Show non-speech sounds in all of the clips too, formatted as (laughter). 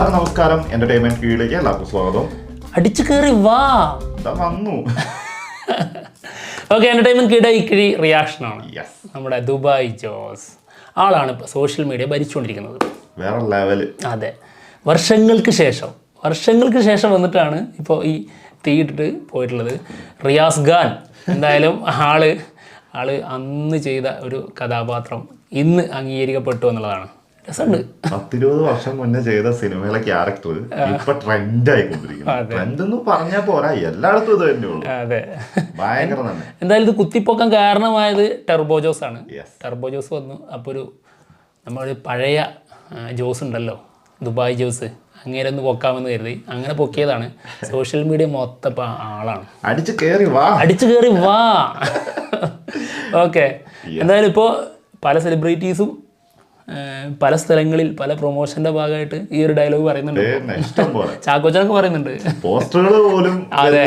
എല്ലാവർക്കും നമസ്കാരം. എന്റർടൈൻമെന്റ് കീഴിലേക്ക് എല്ലാവർക്കും സ്വാഗതം. അടിച്ചു കയറി വാ. ഇതാ വന്നു. ഓക്കെ എന്റർടൈൻമെന്റ് കീഴ ഇക്കിഴി റിയാക്ഷനാണ് യെസ് നമ്മുടെ ദുബായ് ജോസ്. ആളാണ് ഇപ്പോൾ സോഷ്യൽ മീഡിയ ഭരിച്ചുകൊണ്ടിരിക്കുന്നത്. വേറെ ലെവൽ അതെ. വർഷങ്ങൾക്ക് ശേഷം വർഷങ്ങൾക്ക് ശേഷം വന്നിട്ടാണ് ഇപ്പോൾ ഈ തീയിട്ടിട്ട് പോയിട്ടുള്ളത് റിയാസ് ഖാൻ. എന്തായാലും ആൾ ആൾ അന്ന് ചെയ്ത ഒരു കഥാപാത്രം ഇന്ന് അംഗീകരിക്കപ്പെട്ടു എന്നുള്ളതാണ്. പത്തിരുപത് വർഷം മുന്നേ ചെയ്ത സിനിമയിലെ ക്യാരക്ടർ ഇപ്പൊ ട്രെൻഡ് ആയിക്കൊണ്ടിരിക്കുന്നു ട്രെൻഡ് എന്ന് പറഞ്ഞാൽ പോരാ എല്ലായിടത്തും ഇത് തന്നെയുള്ളൂ അതെ. ഭയങ്കര തന്നെ എന്തായാലും ഇത് കുത്തിപ്പൊക്കാൻ കാരണമായത് ടെർബോ ജോസ് ആണ്. ടെർബോ ടർബോ ജോസ് വന്നു. അപ്പോൾ ഒരു നമ്മളൊരു പഴയ ജോസ് ഉണ്ടല്ലോ ദുബായ് ജോസ്. അങ്ങനെ ഒന്ന് പൊക്കാമെന്ന് കരുതി. അങ്ങനെ പൊക്കിയതാണ്. സോഷ്യൽ മീഡിയ മൊത്തം ആളാണ്. അടിച്ചു കേറി വാ. അടിച്ചു കയറി വാ. (laughs) ഓക്കെ. എന്തായാലും ഇപ്പോൾ പല സെലിബ്രിറ്റീസും പല സ്ഥലങ്ങളിൽ പല പ്രൊമോഷന്റെ ഭാഗമായിട്ട് ഈ ഒരു ഡയലോഗ് പറയുന്നുണ്ട്. ചാക്കോച്ചനൊക്കെ പറയുന്നുണ്ട്. പോസ്റ്ററുകൾ പോലും (laughs) അതെ.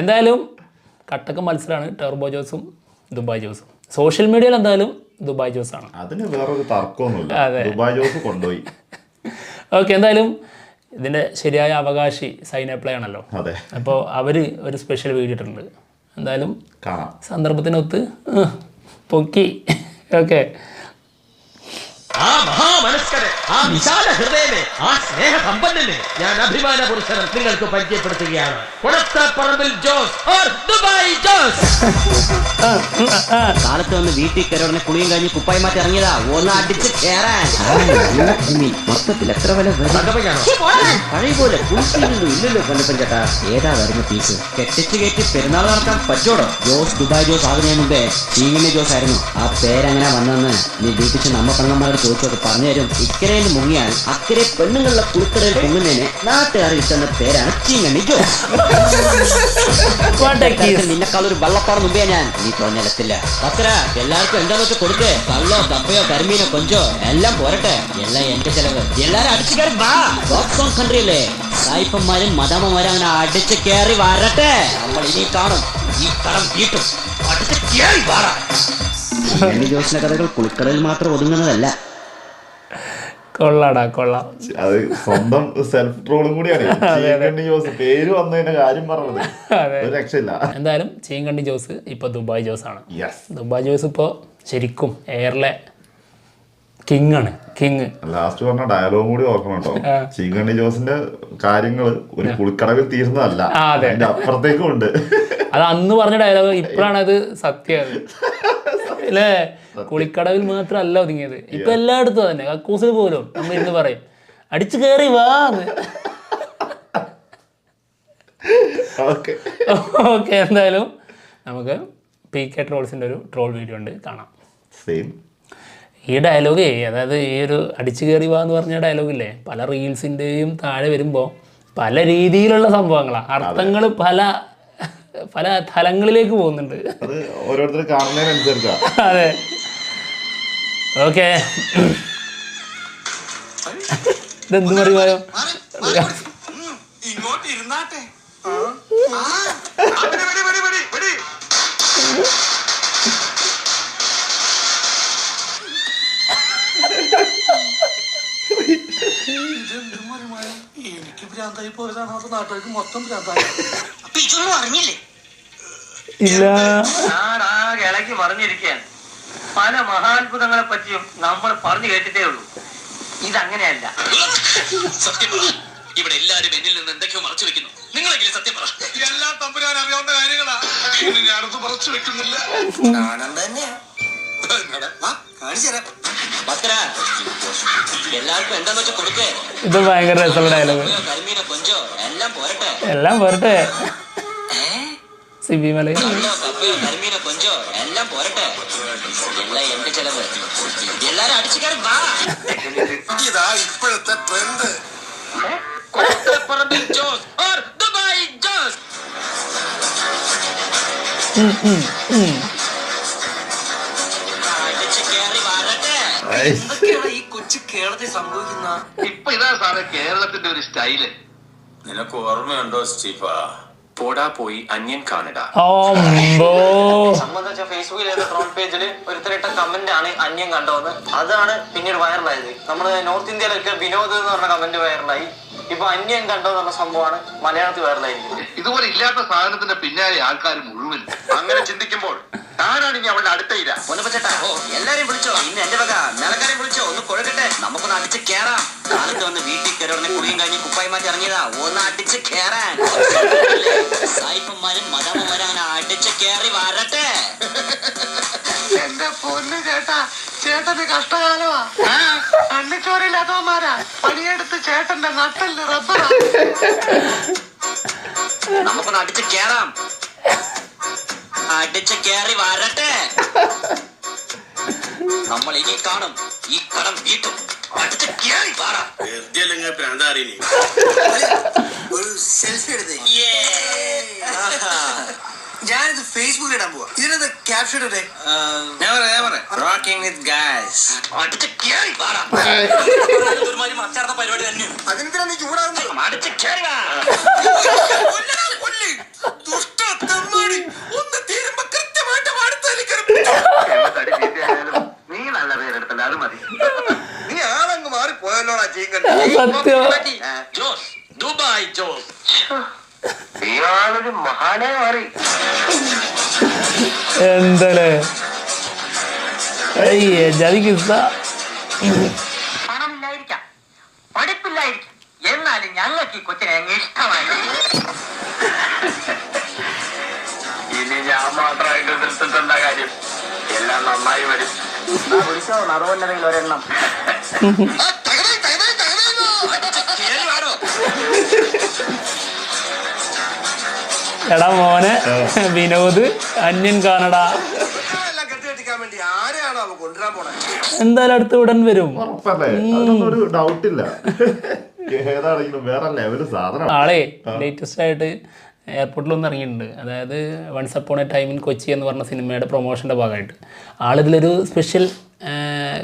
എന്തായാലും കട്ടക്ക മത്സരമാണ് ടെർബോ ജോസും ദുബായ് ജോസും. സോഷ്യൽ മീഡിയയിൽ എന്തായാലും ദുബായ് ജോസ് ആണ് അതിന് വേറൊരു തർക്കമൊന്നുമില്ല. ദുബായ് ജോസ് കൊണ്ടുപോയി. (laughs) ഓക്കെ എന്തായാലും ഇതിന്റെ ശരിയായ അവകാശി സൈനപ്ലേ ആണല്ലോ. അതെ. അപ്പോൾ അവർ ഒരു സ്പെഷ്യൽ വീഡിയോ ഇട്ടിട്ടുണ്ട്. എന്തായാലും സന്ദർഭത്തിനൊത്ത് പൊക്കി. (laughs) ഓക്കെ. ആ മഹാമനസ്കരെ ആ വിശാല ഹൃദയനെ ആ സ്നേഹ സമ്പന്നനെ ഞാൻ അഭിമാന പുരുഷനെ നിങ്ങൾക്ക് പരിചയപ്പെടുത്തുകയാണ്. കുളത്തപ്പറമ്പിൽ ജോസ് ഓർ ദുബായ് ജോസ്. കാലത്ത് വന്ന് വീട്ടിൽ കയറുടനെ കുളിയും കഴിഞ്ഞ് കുപ്പായി മാറ്റി ഇറങ്ങിയതാ. ഒന്ന് അടിച്ച് കേറാൻ. മൊത്തത്തിൽ എത്ര വില പഴയപോലെ കുളിച്ചില്ലല്ലോ ഇല്ലല്ലോ കണ്ടപ്പൻ ചേട്ടാ. ഏതാ വരുന്ന പീസ്? കെട്ടിച്ച് കയറ്റി പെരുന്നാൾ നടത്താൻ പറ്റോടോ ജോസ് ദുബായ് ജോസ് ആകുന്നതിന് മുമ്പേ ചീങ്ങിനി ജോസ് ആയിരുന്നു. ആ പേരങ്ങനെ വന്നെന്ന് നീ വീട്ടിൽ നമ്മ പെങ്ങന്മാരോട് ചോദിച്ചൊക്കെ പറഞ്ഞു തരും ഇക്കരയിൽ മുങ്ങിയാൽ അക്കരെ പെണ്ണുങ്ങളുടെ കുളിക്കടയിൽ പൊങ്ങുന്നതിന് നാട്ടുകാർ ഇട്ടുന്ന പേരാണ് ചീങ്ങണി ജോ നിന്നെക്കാൾ ഒരു വള്ളപ്പാട് മുമ്പേ ഞാൻ. നീ തോന്നലെത്തില്ല പത്ര എല്ലാവർക്കും എന്താന്ന് വെച്ചാൽ കൊടുക്ക്. കള്ളോ കപ്പയോ കരിമീനോ കൊഞ്ചോ എല്ലാം പോരട്ടെ. എല്ലാം എന്റെ ചെലവ്. എല്ലാരും അടിച്ചു കയറി വാ. കൺട്രി അല്ലേ സായിപ്പന്മാരും മദാമ്മമാരും അങ്ങനെ അടിച്ചു കയറി വരട്ടെ. നമ്മൾ ഇനി കാണും. ഈ കടം വീട്ടും. അടിച്ചു കയറി വാടാ. ജോസിന്റെ കഥകൾ കുളിക്കടയിൽ മാത്രം ഒതുങ്ങുന്നതല്ല. കൊള്ളാടാ കൊള്ളാം. അത് സ്വന്തം സെൽഫ് ട്രോളും കൂടിയാണ്. (laughs) ജോസ് പേര് വന്നതിന്റെ കാര്യം പറഞ്ഞത്. (laughs) രക്ഷയില്ല. എന്തായാലും ചീങ്കണ്ടി ജോസ് ഇപ്പൊ ദുബായ് ജോസ് ആണ് ദുബായ് ജോസ് ഇപ്പോ ശരിക്കും എയറിലെ കിങ്. ആണ് കിങ് ലാസ്റ്റ് പറഞ്ഞ ഡയലോഗും കൂടി ഓർക്കണം കേട്ടോ. ചീങ്കണ്ണി ജോസിന്റെ കാര്യങ്ങൾ ഒരു കുളിക്കടവിൽ തീർന്നതല്ല അതെ. അതിന്റെ അപ്പുറത്തേക്കും ഉണ്ട്. അത് അന്ന് പറഞ്ഞ ഡയലോഗ് (laughs) ഇപ്പോഴാണ് അത് സത്യം. അല്ലേ? കുളിക്കടവിൽ മാത്രമല്ല ഒതുങ്ങിയത്. ഇപ്പൊ എല്ലായിടത്തും തന്നെ. കക്കൂസിൽ പോലും നമ്മൾ ഇന്ന് പറയും അടിച്ചു കയറി വാ ഓക്കെ എന്തായാലും നമുക്ക് പി കെ ട്രോൾസിന്റെ ഒരു ട്രോൾ വീഡിയോ ഉണ്ട്. കാണാം. സെയിം ഈ ഡയലോഗേ അതായത് ഈ ഒരു അടിച്ചു കയറി വാ എന്ന് പറഞ്ഞ ഡയലോഗില്ലേ പല റീൽസിന്റെയും താഴെ വരുമ്പോൾ പല രീതിയിലുള്ള സംഭവങ്ങളാണ് അർത്ഥങ്ങൾ പല പല തലങ്ങളിലേക്ക് പോകുന്നുണ്ട്. അത് ഓരോരുത്തർ കാണുന്നതിനനുസരിച്ചാ. അതെ. ഓക്കെ. ഇതെന്ത് പറയുമോ ഇങ്ങോട്ട് ഇരുന്നാട്ടെ. ഭ്രാന്തായി പോയതാണ് അത് നാട്ടുകാർക്ക് മൊത്തം ഭ്രാന്തായി. അപ്പൊ ഇതൊന്നും അറിഞ്ഞില്ലേ? ഇല്ല. നാടാകെ ഇളകി മറിഞ്ഞിരിക്കുകയാണ്. പല മഹാത്ഭുതങ്ങളെ പറ്റിയും നമ്മൾ പറഞ്ഞു കേട്ടിട്ടേ ഉള്ളൂ. ഇതങ്ങനെയല്ല. സത്യം പറ. ഇവിടെ എല്ലാരും എന്നിൽ നിന്ന് എന്തൊക്കെയോ മറച്ചു വെക്കുന്നു. നിങ്ങളെങ്കിലും സത്യം പറ. എല്ലാം തമ്പുരാൻ അറിയാവുന്ന കാര്യങ്ങളാ. ഇനി ഞാനത് മറച്ചു വെക്കുന്നില്ല. ഞാനും തന്നെയാ. കാണിച്ചു തരാം. ഇത് ഭയങ്കര രസമുള്ള ഡയലോഗ് എല്ലാം പോരട്ടെ. സിബി മല. ഇപ്പോഴത്തെ കപ്പയോ കരിമീനോ എന്തൊക്കെയാണ് ഈ കൊച്ചു കേരളത്തിൽ സംഭവിക്കുന്ന ഇപ്പൊ ഇതാ സാറേ കേരളത്തിന്റെ ഒരു സ്റ്റൈൽ. നിനക്ക് ഓർമ്മയുണ്ടോ സ്റ്റീഫ? പോടാ പോയി അന്യൻ കാണടാ. സംബന്ധിച്ച ഫേസ്ബുക്കിലെ ഫ്രണ്ട് പേജിൽ ഒരുത്തരിട്ട കമന്റ് ആണ് അന്യൻ കണ്ടോന്ന് അതാണ് പിന്നീട് വൈറലായത് നമ്മൾ നോർത്ത് ഇന്ത്യയിലൊക്കെ വിനോദ് എന്ന് പറഞ്ഞ കമന്റ് വൈറലായി ഇപ്പൊ അന്യൻ കണ്ടോ എന്നുള്ള സംഭവമാണ് മലയാളത്തിൽ വൈറലായിരിക്കുന്നത് ഇതുപോലെ ഇല്ലാത്ത സാധനത്തിന്റെ പിന്നാലെ ആൾക്കാർ മുഴുവൻ അങ്ങനെ ചിന്തിക്കുമ്പോൾ താനാണ് ഇനി അവളുടെ അടുത്ത ഇര? പൊന്നപ്പച്ചേട്ടാ ഓ എല്ലാരെയും വിളിച്ചോ? ഇന്ന് എന്റെ വക മേളക്കാരെയും വിളിച്ചോ? ഒന്ന് കൊഴുകട്ടെ നമുക്കൊന്ന് അടിച്ച് കേറാം. കാലത്ത് വന്ന് വീട്ടിൽ കയറി ഉടനെ കുളിയും കഴിഞ്ഞ് കുപ്പായി മാറ്റി ഇറങ്ങിയതാ. ഒന്ന് അടിച്ച് കേറാൻ. സായിപ്പന്മാരും മദാമ്മമാരും അങ്ങനെ അടിച്ച് കേറി വരട്ടെ. എന്റെ പൊന്നു ചേട്ടാ ചേട്ടന് കഷ്ടകാലമാ. കണ്ണിച്ചോരില്ലാത്തവന്മാരാ പണിയെടുത്ത് ചേട്ടന്റെ നട്ടൽ റബ്ബറാ. നമുക്കൊന്ന് അടിച്ച് കേറാം. അടിച്ച് കേറി വരട്ടെ. നമ്മൾ ഇനി കാണും ഈ കടം വീട്ടും. അടിച്ച് കേറി പാടാം ഒരു സെൽഫി എടുത്തേ. ഞാനിത് ഫേസ്ബുക്കിൽ ഇടാൻ പോവാ. ഇതിനകത്ത് ക്യാപ്ഷൻ ഇടേ ഞാൻ പറയാം ഞാൻ പറയാം. റോക്കിംഗ് വിത്ത് ഗായ്സ് അടിച്ച് കേറി വാറ (laughs) ഒരുമാതിരി മച്ചാർത്ത പരിപാടി തന്നെയാണ് അതിനെന്തിനാ നീ ചൂടാകുന്നത്? അടിച്ച് കേറി വാ. സത്യം. ജോസ് ദുബായ് ജോസ്. ഇയാളൊരു മഹാനെ മാറി. എന്തല്ലേ? പണമില്ലായിരിക്കാം. പഠിപ്പില്ലായിരിക്കാം. എന്നാലും ഞങ്ങൾക്ക് ഈ കൊച്ചിനെ ഇഷ്ടമായി. ഇനി ഞാൻ മാത്രമായിട്ട് നിർത്തിട്ടുണ്ട കാര്യം. എല്ലാം നന്നായി വരും. വിളിച്ചോ? നറുവന്നതെങ്കിൽ ഒരെണ്ണം. (laughs) എടാ മോനെ. വിനോദ് അന്യൻ കാണടാ. എന്തായാലും അടുത്ത ഉടൻ വരും. ഡൗട്ട് ഇല്ല. ഏതാണെങ്കിലും വേറെ ലെവൽ സാധനം. ആളെ ലേറ്റസ്റ്റ് ആയിട്ട് എയർപോർട്ടിൽ എയർപോർട്ടിലൊന്നും ഇറങ്ങിയിട്ടുണ്ട്. അതായത് once upon a time in Kochi എന്ന് പറഞ്ഞ സിനിമയുടെ പ്രൊമോഷന്റെ ഭാഗമായിട്ട്. ആളിതിലൊരു സ്പെഷ്യൽ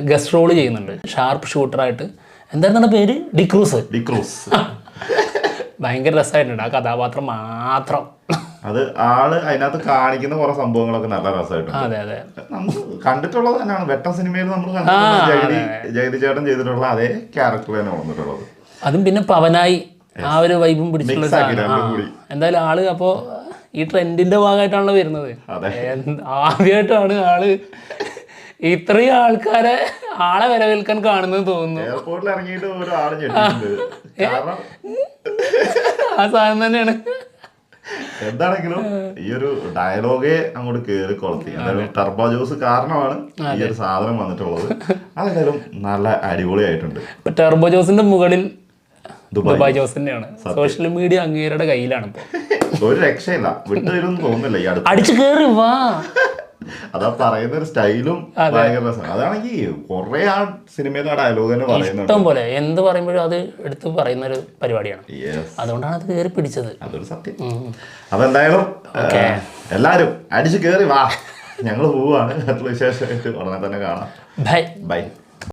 ഗസ്റ്റ് റോൾ ചെയ്യുന്നുണ്ട്. ഷാർപ്പ് ഷൂട്ടറായിട്ട് എന്തായിരുന്നു പേര്? ഡിക്രൂസ്. ഡിക്രൂസ്. (laughs) ഭയങ്കര രസമായിട്ടുണ്ട് ആ കഥാപാത്രം മാത്രം. അത് ആൾ അതിനകത്ത് കാണിക്കുന്ന കുറെ സംഭവങ്ങളൊക്കെ നല്ല രസമായിട്ടുണ്ട് അതെ അതെ. നമ്മൾ കണ്ടിട്ടുള്ളത് തന്നെയാണ്. വെട്ടം സിനിമയിൽ നമ്മൾ ജഗതി ജഗതി ചേട്ടൻ ചെയ്തിട്ടുള്ള അതേ ക്യാരക്ടർ തന്നെ വന്നിട്ടുള്ളത്. അതും പിന്നെ പവനായി ആ ഒരു വൈബും പിടിച്ചുള്ള. എന്തായാലും ആൾ അപ്പോ ഈ ട്രെൻഡിന്റെ ഭാഗമായിട്ടാണല്ലോ വരുന്നത്. ആദ്യമായിട്ടാണ് ആൾ ഇത്രയും ആൾക്കാരെ ആളെ വരവേൽക്കാൻ കാണുന്നത് തോന്നുന്നു. എയർപോർട്ടിൽ ഇറങ്ങിയിട്ട് ഒരു കാരണം ആ സാധനം തന്നെയാണ്. എന്താണെങ്കിലും ഈ ഒരു ഡയലോഗേ അങ്ങോട്ട് കേറി കൊളത്തി. എന്തായാലും ടർബോ ജ്യൂസ് കാരണമാണ് ഈ ഒരു സാധനം വന്നിട്ടുള്ളത്. അതെന്തായാലും നല്ല അടിപൊളിയായിട്ടുണ്ട്. ടർബോ ജോസിന്റെ മുകളിൽ ദുബായ് ജോസ് തന്നെയാണ്. സോഷ്യൽ മീഡിയ അങ്ങേരുടെ കയ്യിലാണ് ഒരു രക്ഷയില്ല. വിട്ടുതരുമെന്ന് തോന്നുന്നില്ല അടിച്ചു കേറി വാ. അതാ പറയുന്ന ഒരു സ്റ്റൈലും ഭയങ്കര രസമാണ്. അതാണെങ്കിൽ കുറെ ആ സിനിമയിലെ ആ ഡയലോഗ് തന്നെ പറയുന്നുണ്ട്. ഇഷ്ടം പോലെ. എന്ത് പറയുമ്പോഴും അത് എടുത്ത് പറയുന്ന ഒരു പരിപാടിയാണ് അതുകൊണ്ടാണ് അത് കയറി പിടിച്ചത്. അതൊരു സത്യം. Okay. എല്ലാരും അടിച്ചു കേറി വാ. ഞങ്ങൾ പോവാണ്. വിശേഷമായിട്ട് ഉടനെ തന്നെ കാണാം. ബൈ. ബൈ.